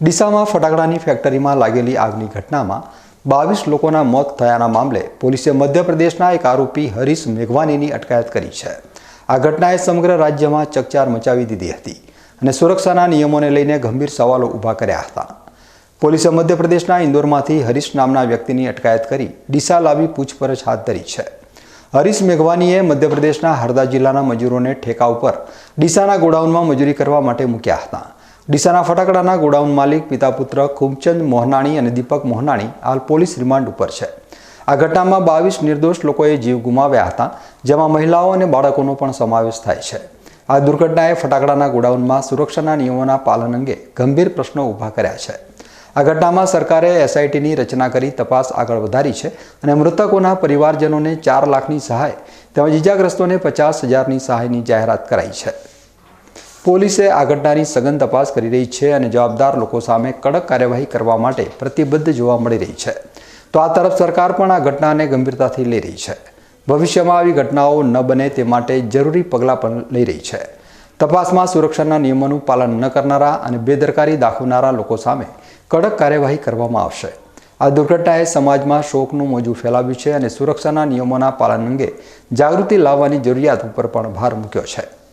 ડીસામાં ફટાકડાની ફેક્ટરીમાં લાગેલી આગની ઘટનામાં બાવીસ લોકોના મોત થયાના મામલે પોલીસે મધ્યપ્રદેશના એક આરોપી હરીશ મેઘવાનીની અટકાયત કરી છે. આ ઘટનાએ સમગ્ર રાજ્યમાં ચકચાર મચાવી દીધી હતી અને સુરક્ષાના નિયમોને લઈને ગંભીર સવાલો ઊભા કર્યા હતા. પોલીસે મધ્યપ્રદેશના ઇન્દોરમાંથી હરીશ નામના વ્યક્તિની અટકાયત કરી ડીસા લાવી પૂછપરછ હાથ ધરી છે. હરીશ મેઘવાનીએ મધ્યપ્રદેશના હરદા જિલ્લાના મજૂરોને ઠેકા ઉપર ડીસાના ગોડાઉનમાં મજૂરી કરવા માટે મૂક્યા હતા. ડીસાના ફટાકડાના ગોડાઉન માલિક, પિતા પુત્ર ખૂબચંદ મોહનાણી અને દીપક મોહનાણી હાલ પોલીસ રિમાન્ડ ઉપર છે. આ ઘટનામાં બાવીસ નિર્દોષ લોકોએ જીવ ગુમાવ્યા હતા, જેમાં મહિલાઓ અને બાળકોનો પણ સમાવેશ થાય છે. આ દુર્ઘટનાએ ફટાકડાના ગોડાઉનમાં સુરક્ષાના નિયમોના પાલન અંગે ગંભીર પ્રશ્નો ઊભા કર્યા છે. આ ઘટનામાં સરકારે એસઆઈટીની રચના કરી તપાસ આગળ વધારી છે અને મૃતકોના પરિવારજનોને ચાર લાખની સહાય તેમજ ઇજાગ્રસ્તોને પચાસ હજારની સહાયની જાહેરાત કરાઈ છે. પોલીસે આ ઘટનાની સઘન તપાસ કરી રહી છે અને જવાબદાર લોકો સામે કડક કાર્યવાહી કરવા માટે પ્રતિબદ્ધ જોવા મળી રહી છે. તો આ તરફ સરકાર પણ આ ઘટનાને ગંભીરતાથી લઈ રહી છે. ભવિષ્યમાં આવી ઘટનાઓ ન બને તે માટે જરૂરી પગલાં પણ લઈ રહી છે. તપાસમાં સુરક્ષાના નિયમોનું પાલન ન કરનારા અને બેદરકારી દાખવનારા લોકો સામે કડક કાર્યવાહી કરવામાં આવશે. આ દુર્ઘટનાએ સમાજમાં શોકનું મોજું ફેલાવ્યું છે અને સુરક્ષાના નિયમોના પાલન અંગે જાગૃતિ લાવવાની જરૂરિયાત ઉપર પણ ભાર મૂક્યો છે.